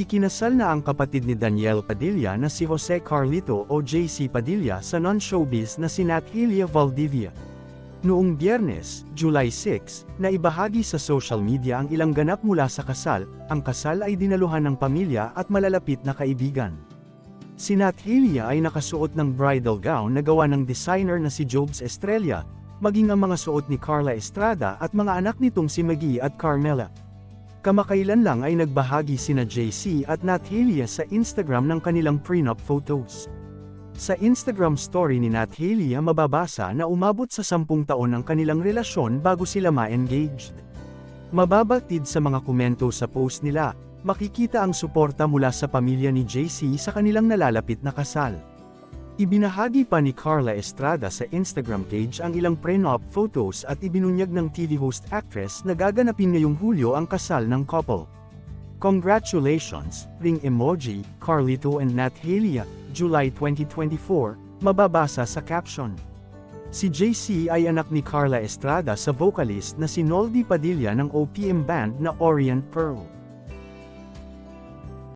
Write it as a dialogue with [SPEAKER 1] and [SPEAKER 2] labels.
[SPEAKER 1] Ikinasal na ang kapatid ni Daniel Padilla na si Jose Carlito o JC Padilla sa non-showbiz na si Nat Helia Valdivia. Noong biyernes, July 6, na ibahagi sa social media ang ilang ganap mula sa kasal, ang kasal ay dinaluhan ng pamilya at malalapit na kaibigan. Si Nat Helia ay nakasuot ng bridal gown na gawa ng designer na si Jobs Estrella, maging ang mga suot ni Carla Estrada at mga anak nitong si Maggie at Carmela. Kamakailan lang ay nagbahagi sina JC at Nat Helia sa Instagram ng kanilang prenup photos. Sa Instagram story ni Nat Helia mababasa na umabot sa sampung taon ang kanilang relasyon bago sila ma-engaged. Mababatid sa mga komento sa post nila, makikita ang suporta mula sa pamilya ni JC sa kanilang nalalapit na kasal. Ibinahagi pa ni Carla Estrada sa Instagram page ang ilang prenup photos at ibinunyag ng TV host actress na gaganapin ngayong Hulyo ang kasal ng couple. Congratulations, ring emoji, Carlito and Nat Helia, July 2024, mababasa sa caption. Si JC ay anak ni Carla Estrada sa vocalist na si Noldy Padilla ng OPM band na Orient Pearl.